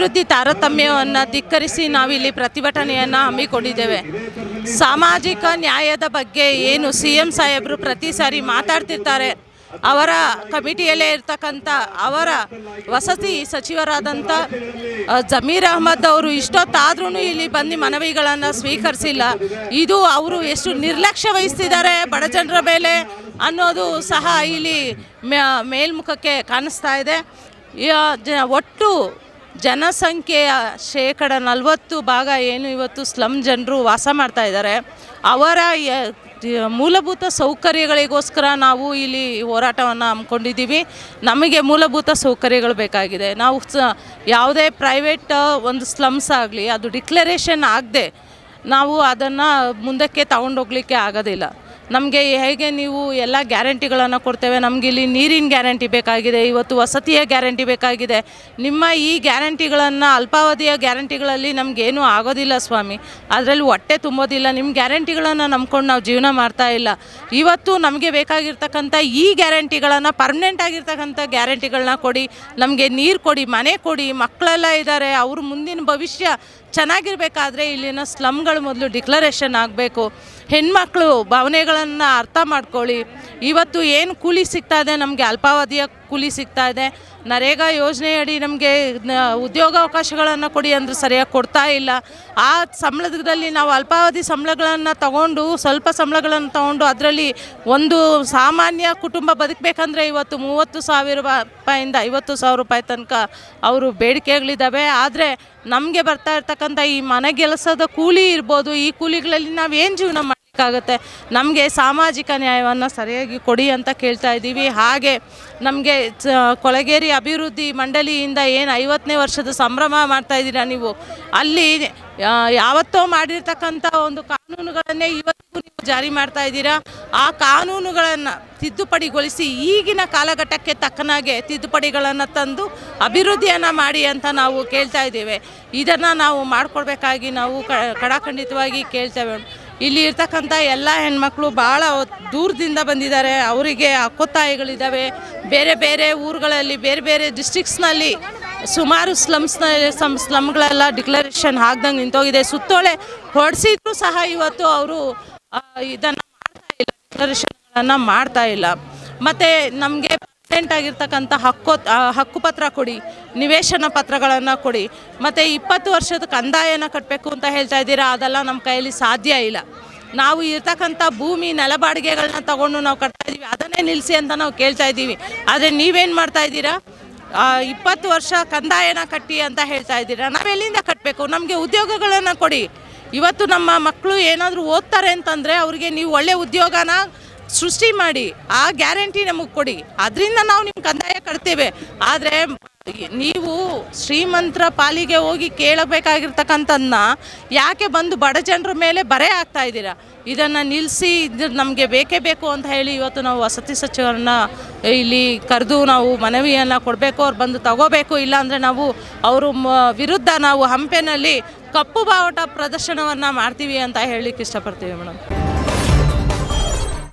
ಅಭಿವೃದ್ಧಿ ತಾರತಮ್ಯವನ್ನು ಧಿಕ್ಕರಿಸಿ ನಾವಿಲ್ಲಿ ಪ್ರತಿಭಟನೆಯನ್ನು ಹಮ್ಮಿಕೊಂಡಿದ್ದೇವೆ. ಸಾಮಾಜಿಕ ನ್ಯಾಯದ ಬಗ್ಗೆ ಏನು ಸಿ ಎಂ ಸಾಹೇಬರು ಪ್ರತಿ ಸಾರಿ ಮಾತಾಡ್ತಿರ್ತಾರೆ. ಅವರ ಕಮಿಟಿಯಲ್ಲೇ ಇರ್ತಕ್ಕಂಥ ಅವರ ವಸತಿ ಸಚಿವರಾದಂಥ ಜಮೀರ್ ಅಹಮದ್ ಅವರು ಇಷ್ಟೊತ್ತಾದ್ರೂ ಇಲ್ಲಿ ಬಂದು ಮನವಿಗಳನ್ನು ಸ್ವೀಕರಿಸಿಲ್ಲ. ಇದು ಅವರು ಎಷ್ಟು ನಿರ್ಲಕ್ಷ್ಯ ವಹಿಸ್ತಿದ್ದಾರೆ ಬಡ ಜನರ ಮೇಲೆ ಅನ್ನೋದು ಸಹ ಇಲ್ಲಿ ಮೇಲ್ಮುಖಕ್ಕೆ ಕಾಣಿಸ್ತಾ ಇದೆ. ಒಟ್ಟು ಜನಸಂಖ್ಯೆಯ ಶೇಕಡ ನಲವತ್ತು ಭಾಗ ಏನು, ಇವತ್ತು ಸ್ಲಮ್ ಜನರು ವಾಸ ಮಾಡ್ತಾ ಇದ್ದಾರೆ. ಅವರ ಮೂಲಭೂತ ಸೌಕರ್ಯಗಳಿಗೋಸ್ಕರ ನಾವು ಇಲ್ಲಿ ಹೋರಾಟವನ್ನು ಹಮ್ಮಿಕೊಂಡಿದ್ದೀವಿ. ನಮಗೆ ಮೂಲಭೂತ ಸೌಕರ್ಯಗಳು ಬೇಕಾಗಿದೆ. ನಾವು ಸ, ಯಾವುದೇ ಪ್ರೈವೇಟ್, ಒಂದು ಸ್ಲಮ್ಸ್ ಆಗಲಿ, ಅದು ಡಿಕ್ಲರೇಷನ್ ಆಗದೆ ನಾವು ಅದನ್ನು ಮುಂದಕ್ಕೆ ತಗೊಂಡೋಗ್ಲಿಕ್ಕೆ ಆಗೋದಿಲ್ಲ. ನಮಗೆ ಹೇಗೆ ನೀವು ಎಲ್ಲ ಗ್ಯಾರಂಟಿಗಳನ್ನು ಕೊಡ್ತೇವೆ? ಇಲ್ಲಿ ನೀರಿನ ಗ್ಯಾರಂಟಿ ಬೇಕಾಗಿದೆ, ಇವತ್ತು ವಸತಿಯ ಗ್ಯಾರಂಟಿ ಬೇಕಾಗಿದೆ. ನಿಮ್ಮ ಈ ಗ್ಯಾರಂಟಿಗಳನ್ನು ಅಲ್ಪಾವಧಿಯ ಗ್ಯಾರಂಟಿಗಳಲ್ಲಿ ನಮಗೇನೂ ಆಗೋದಿಲ್ಲ ಸ್ವಾಮಿ. ಅದರಲ್ಲಿ ಹೊಟ್ಟೆ ತುಂಬೋದಿಲ್ಲ ನಿಮ್ಮ ಗ್ಯಾರಂಟಿಗಳನ್ನು ನಂಬ್ಕೊಂಡು ನಾವು ಜೀವನ ಮಾಡ್ತಾ ಇಲ್ಲ. ಇವತ್ತು ನಮಗೆ ಬೇಕಾಗಿರ್ತಕ್ಕಂಥ ಈ ಗ್ಯಾರಂಟಿಗಳನ್ನು ಪರ್ಮನೆಂಟ್ ಆಗಿರ್ತಕ್ಕಂಥ ಗ್ಯಾರಂಟಿಗಳನ್ನ ಕೊಡಿ, ನಮಗೆ ನೀರು ಕೊಡಿ, ಮನೆ ಕೊಡಿ ಮಕ್ಕಳೆಲ್ಲ ಇದ್ದಾರೆ ಅವ್ರ ಮುಂದಿನ ಭವಿಷ್ಯ ಚೆನ್ನಾಗಿರ್ಬೇಕಾದ್ರೆ ಇಲ್ಲಿನ ಸ್ಲಮ್ಗಳು ಮೊದಲು ಡಿಕ್ಲರೇಷನ್ ಆಗಬೇಕು. ಹೆಣ್ಮಕ್ಳು ಭಾವನೆಗಳನ್ನು ಅರ್ಥ ಮಾಡ್ಕೊಳ್ಳಿ. ಇವತ್ತು ಏನು ಕೂಲಿ ಸಿಗ್ತಾ ಇದೆ? ನಮಗೆ ಅಲ್ಪಾವಧಿಯ ಕೂಲಿ ಸಿಗ್ತಾ ಇದೆ. ನರೇಗಾ ಯೋಜನೆಯಡಿ ನಮಗೆ ಉದ್ಯೋಗಾವಕಾಶಗಳನ್ನು ಕೊಡಿ ಅಂದರೆ ಸರಿಯಾಗಿ ಕೊಡ್ತಾ ಇಲ್ಲ. ಆ ಸಂಬಳದಲ್ಲಿ ನಾವು ಅಲ್ಪಾವಧಿ ಸಂಬಳಗಳನ್ನು ತಗೊಂಡು ಸ್ವಲ್ಪ ಸಂಬಳಗಳನ್ನು ತಗೊಂಡು ಅದರಲ್ಲಿ ಒಂದು ಸಾಮಾನ್ಯ ಕುಟುಂಬ ಬದುಕಬೇಕಂದ್ರೆ ಇವತ್ತು ಮೂವತ್ತು ಸಾವಿರ ರೂಪಾಯಿಂದ ಐವತ್ತು ಸಾವಿರ ರೂಪಾಯಿ ತನಕ ಅವರು ಬೇಡಿಕೆಗಳಿದ್ದಾವೆ. ಆದರೆ ನಮಗೆ ಬರ್ತಾ ಇರ್ತಕ್ಕಂಥ ಈ ಮನೆಗೆಲಸದ ಕೂಲಿ ಇರ್ಬೋದು. ಈ ಕೂಲಿಗಳಲ್ಲಿ ನಾವು ಏನು ಜೀವನ ಮಾಡಲಿಕ್ಕಾಗತ್ತೆ ನಮಗೆ ಸಾಮಾಜಿಕ ನ್ಯಾಯವನ್ನು ಸರಿಯಾಗಿ ಕೊಡಿ ಅಂತ ಕೇಳ್ತಾ ಇದ್ದೀವಿ. ಹಾಗೆ ನಮಗೆ ಕೊಳಗೇರಿ ಅಭಿವೃದ್ಧಿ ಮಂಡಳಿಯಿಂದ ಏನು ಐವತ್ತನೇ ವರ್ಷದ ಸಂಭ್ರಮ ಮಾಡ್ತಾ ಇದ್ದೀರಾ ನೀವು? ಅಲ್ಲಿ ಯಾವತ್ತೋ ಮಾಡಿರ್ತಕ್ಕಂಥ ಒಂದು ಕಾನೂನುಗಳನ್ನೇ ಇವತ್ತಿಗೂ ನೀವು ಜಾರಿ ಮಾಡ್ತಾ ಇದ್ದೀರಾ? ಆ ಕಾನೂನುಗಳನ್ನು ತಿದ್ದುಪಡಿಗೊಳಿಸಿ ಈಗಿನ ಕಾಲಘಟ್ಟಕ್ಕೆ ತಕ್ಕನಾಗೆ ತಿದ್ದುಪಡಿಗಳನ್ನು ತಂದು ಅಭಿವೃದ್ಧಿಯನ್ನು ಮಾಡಿ ಅಂತ ನಾವು ಕೇಳ್ತಾ ಇದ್ದೇವೆ. ಇದನ್ನು ನಾವು ಮಾಡಿಕೊಡ್ಬೇಕಾಗಿ ನಾವು ಕಡಾಖಂಡಿತವಾಗಿ ಕೇಳ್ತೇವೆ. ಇಲ್ಲಿ ಇರ್ತಕ್ಕಂಥ ಎಲ್ಲ ಹೆಣ್ಮಕ್ಳು ಭಾಳ ದೂರದಿಂದ ಬಂದಿದ್ದಾರೆ. ಅವರಿಗೆ ಅಕ್ಕೊತ್ತಾಯಿಗಳಿದ್ದಾವೆ. ಬೇರೆ ಬೇರೆ ಊರುಗಳಲ್ಲಿ, ಬೇರೆ ಬೇರೆ ಡಿಸ್ಟಿಕ್ಸ್ನಲ್ಲಿ ಸುಮಾರು ಸ್ಲಮ್ಸ್ನ ಸಮ್ ಸ್ಲಮ್ಗಳೆಲ್ಲ ಡಿಕ್ಲರೇಷನ್ ಆಗ್ದಂಗೆ ನಿಂತೋಗಿದೆ. ಸುತ್ತೋಳೆ ಹೊಡೆಸಿದ್ರು ಸಹ ಇವತ್ತು ಅವರು ಇದನ್ನು ಮಾಡ್ತಾ ಇಲ್ಲ. ಡಿಕ್ಲರೇಷನ್ಗಳನ್ನು ಮಾಡ್ತಾ ಇಲ್ಲ. ಮತ್ತು ನಮಗೆ ಆಗಿರ್ತಕ್ಕಂಥ ಹಕ್ಕು ಹಕ್ಕು ಹಕ್ಕುಪತ್ರ ಕೊಡಿ, ನಿವೇಶನ ಪತ್ರಗಳನ್ನು ಕೊಡಿ. ಮತ್ತು ಇಪ್ಪತ್ತು ವರ್ಷದ ಕಂದಾಯನ ಕಟ್ಟಬೇಕು ಅಂತ ಹೇಳ್ತಾ ಇದ್ದೀರಾ, ಅದೆಲ್ಲ ನಮ್ಮ ಕೈಯಲ್ಲಿ ಸಾಧ್ಯ ಇಲ್ಲ. ನಾವು ಇರ್ತಕ್ಕಂಥ ಭೂಮಿ ನೆಲಬಾಡಿಗೆಗಳನ್ನ ತಗೊಂಡು ನಾವು ಕಟ್ತಾ ಇದ್ದೀವಿ ಅದನ್ನೇ ನಿಲ್ಲಿಸಿ ಅಂತ ನಾವು ಕೇಳ್ತಾ ಇದ್ದೀವಿ. ಆದರೆ ನೀವೇನು ಮಾಡ್ತಾ ಇದ್ದೀರಾ? ಇಪ್ಪತ್ತು ವರ್ಷ ಕಂದಾಯನ ಕಟ್ಟಿ ಅಂತ ಹೇಳ್ತಾ ಇದ್ದೀರಾ? ನಾವೆಲ್ಲಿಂದ ಕಟ್ಟಬೇಕು ನಮಗೆ ಉದ್ಯೋಗಗಳನ್ನು ಕೊಡಿ. ಇವತ್ತು ನಮ್ಮ ಮಕ್ಕಳು ಏನಾದರೂ ಓದ್ತಾರೆ ಅಂತಂದರೆ ಅವರಿಗೆ ನೀವು ಒಳ್ಳೆ ಉದ್ಯೋಗನ ಸೃಷ್ಟಿ ಮಾಡಿ ಆ ಗ್ಯಾರಂಟಿ ನಮಗೆ ಕೊಡಿ. ಅದರಿಂದ ನಾವು ನಿಮ್ಮ ಕಂದಾಯ ಕಟ್ತೇವೆ. ಆದರೆ ನೀವು ಶ್ರೀಮಂತರ ಪಾಲಿಗೆ ಹೋಗಿ ಕೇಳಬೇಕಾಗಿರ್ತಕ್ಕಂಥದ್ದನ್ನ ಯಾಕೆ ಬಂದು ಬಡ ಜನರ ಮೇಲೆ ಬರೆ ಆಗ್ತಾ ಇದ್ದೀರಾ? ಇದನ್ನು ನಿಲ್ಲಿಸಿ ಇದು ನಮಗೆ ಬೇಕೇ ಬೇಕು ಅಂತ ಹೇಳಿ ಇವತ್ತು ನಾವು ವಸತಿ ಸಚಿವರನ್ನ ಇಲ್ಲಿ ಕರೆದು ನಾವು ಮನವಿಯನ್ನು ಕೊಡಬೇಕು, ಅವ್ರು ಬಂದು ತಗೋಬೇಕು. ಇಲ್ಲಾಂದರೆ ನಾವು ಅವರು ವಿರುದ್ಧ ನಾವು ಹಂಪೆನಲ್ಲಿ ಕಪ್ಪು ಬಾವುಟ ಪ್ರದರ್ಶನವನ್ನು ಮಾಡ್ತೀವಿ ಅಂತ ಹೇಳಲಿಕ್ಕೆ ಇಷ್ಟಪಡ್ತೀವಿ ಮೇಡಮ್